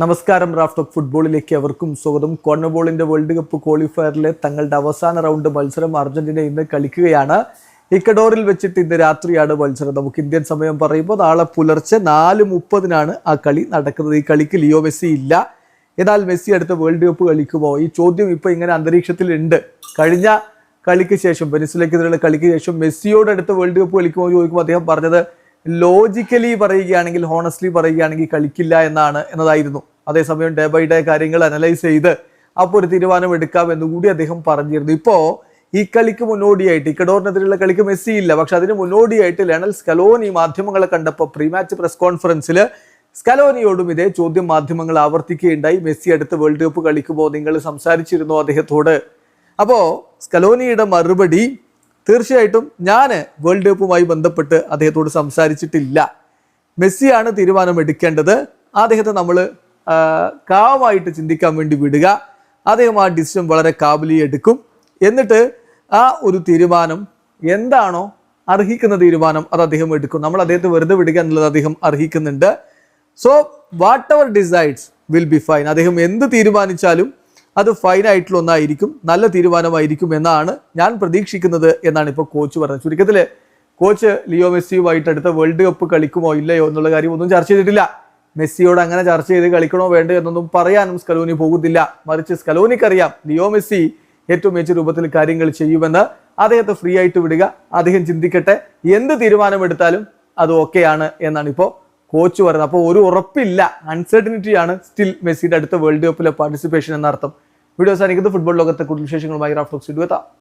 നമസ്കാരം raft of ഫുട്ബോളിലേക്ക് അവർക്കും സ്വാഗതം. കോർണബോളിന്റെ വേൾഡ് കപ്പ് ക്വാളിഫയറിലെ തങ്ങളുടെ അവസാന റൗണ്ട് മത്സരം അർജന്റീന ഇന്ന് കളിക്കുകയാണ്. ഇക്കഡോറിൽ വെച്ചിട്ട് ഇന്ന് രാത്രിയാണ് മത്സരം. നമുക്ക് ഇന്ത്യൻ സമയം പറയുമ്പോൾ നാളെ പുലർച്ചെ നാല് മുപ്പതിനാണ് ആ കളി നടക്കുന്നത്. ഈ കളിക്ക് ലിയോ മെസ്സി ഇല്ല. എന്നാൽ മെസ്സി അടുത്ത വേൾഡ് കപ്പ് കളിക്കുമോ? ഈ ചോദ്യം ഇപ്പൊ ഇങ്ങനെ അന്തരീക്ഷത്തിലുണ്ട്. കഴിഞ്ഞ കളിക്ക് ശേഷം വെനിസുലയ്ക്കെതിരെയുള്ള കളിക്ക് ശേഷം മെസ്സിയോട് അടുത്ത വേൾഡ് കപ്പ് കളിക്കുമോ എന്ന് ചോദിക്കുമ്പോൾ അദ്ദേഹം പറഞ്ഞത് ലോജിക്കലി പറയുകയാണെങ്കിൽ ഹോണസ്റ്റ്ലി പറയുകയാണെങ്കിൽ കളിക്കില്ല എന്നാണ് എന്നതായിരുന്നു. അതേസമയം ഡേ ബൈ ഡേ കാര്യങ്ങൾ അനലൈസ് ചെയ്ത് അപ്പോൾ ഒരു തീരുമാനം എടുക്കാം എന്ന് കൂടി അദ്ദേഹം പറഞ്ഞിരുന്നു. ഇപ്പോൾ ഈ കളിക്ക് മുന്നോടിയായിട്ട് ഇക്കഡോറിനെതിരെയുള്ള കളിക്ക് മെസ്സി ഇല്ല പക്ഷെ അതിന് മുന്നോടിയായിട്ട് ലെണൽ സ്കലോനി മാധ്യമങ്ങളെ കണ്ടപ്പോൾ പ്രീ മാച്ച് പ്രസ് കോൺഫറൻസിൽ സ്കലോനിയോടും ഇതേ ചോദ്യം മാധ്യമങ്ങൾ ആവർത്തിക്കുകയുണ്ടായി. മെസ്സി അടുത്ത വേൾഡ് കപ്പ് കളിക്കുമ്പോൾ നിങ്ങൾ സംസാരിച്ചിരുന്നു അദ്ദേഹത്തോട്. അപ്പോൾ സ്കലോനിയുടെ മറുപടി തീർച്ചയായിട്ടും ഞാൻ വേൾഡ് കപ്പുമായി ബന്ധപ്പെട്ട് അദ്ദേഹത്തോട് സംസാരിച്ചിട്ടില്ല. മെസ്സിയാണ് തീരുമാനം എടുക്കേണ്ടത് അദ്ദേഹത്തെ നമ്മൾ കാമായിട്ട് ചിന്തിക്കാൻ വേണ്ടി വിടുക. അദ്ദേഹം ആ ഡിസിഷൻ വളരെ കാബലി എടുക്കും എന്നിട്ട് ആ ഒരു തീരുമാനം എന്താണോ അർഹിക്കുന്ന തീരുമാനം അത് അദ്ദേഹം എടുക്കും. നമ്മൾ അദ്ദേഹത്തെ വെറുതെ വിടുക എന്നുള്ളത് അദ്ദേഹം അർഹിക്കുന്നുണ്ട്. So whatever decides will be fine അദ്ദേഹം എന്ത് തീരുമാനിച്ചാലും അത് ഫൈൻ ആയിട്ടുള്ള ഒന്നായിരിക്കും. നല്ല തീരുമാനമായിരിക്കും എന്നാണ് ഞാൻ പ്രതീക്ഷിക്കുന്നത് എന്നാണ് ഇപ്പോൾ കോച്ച് പറഞ്ഞത്. ചുരുക്കത്തിൽ കോച്ച് ലിയോ മെസ്സിയുമായിട്ട് അടുത്ത വേൾഡ് കപ്പ് കളിക്കുമോ ഇല്ലയോ എന്നുള്ള കാര്യം ഒന്നും ചർച്ച ചെയ്തിട്ടില്ല. മെസ്സിയോട് അങ്ങനെ ചർച്ച ചെയ്ത് കളിക്കണോ വേണ്ട എന്നൊന്നും പറയാനും സ്കലോനി പോകുന്നില്ല. മറിച്ച് സ്കലോനിക്കറിയാം ലിയോ മെസ്സി ഏറ്റവും മികച്ച രൂപത്തിൽ കാര്യങ്ങൾ ചെയ്യുമെന്ന്. അദ്ദേഹത്തെ ഫ്രീ ആയിട്ട് വിടുക. അദ്ദേഹം ചിന്തിക്കട്ടെ എന്ത് തീരുമാനമെടുത്താലും അത് ഓക്കെയാണ് എന്നാണ് ഇപ്പോൾ കോച്ച് പറയുന്നത്. അപ്പോൾ ഒരു ഉറപ്പില്ല. അൺസർട്ടനിറ്റി ആണ് സ്റ്റിൽ മെസ്സിയുടെ അടുത്ത വേൾഡ് കപ്പിലെ പാർട്ടിസിപ്പേഷൻ എന്നർത്ഥം. വീഡിയോ സാധിക്കുന്നത് ഫുട്ബോൾ ലോകത്തെ കൂടുതൽ വിശേഷങ്ങളുമായി റാഫ്റ്റോക്സ് ഇടുവെത്താം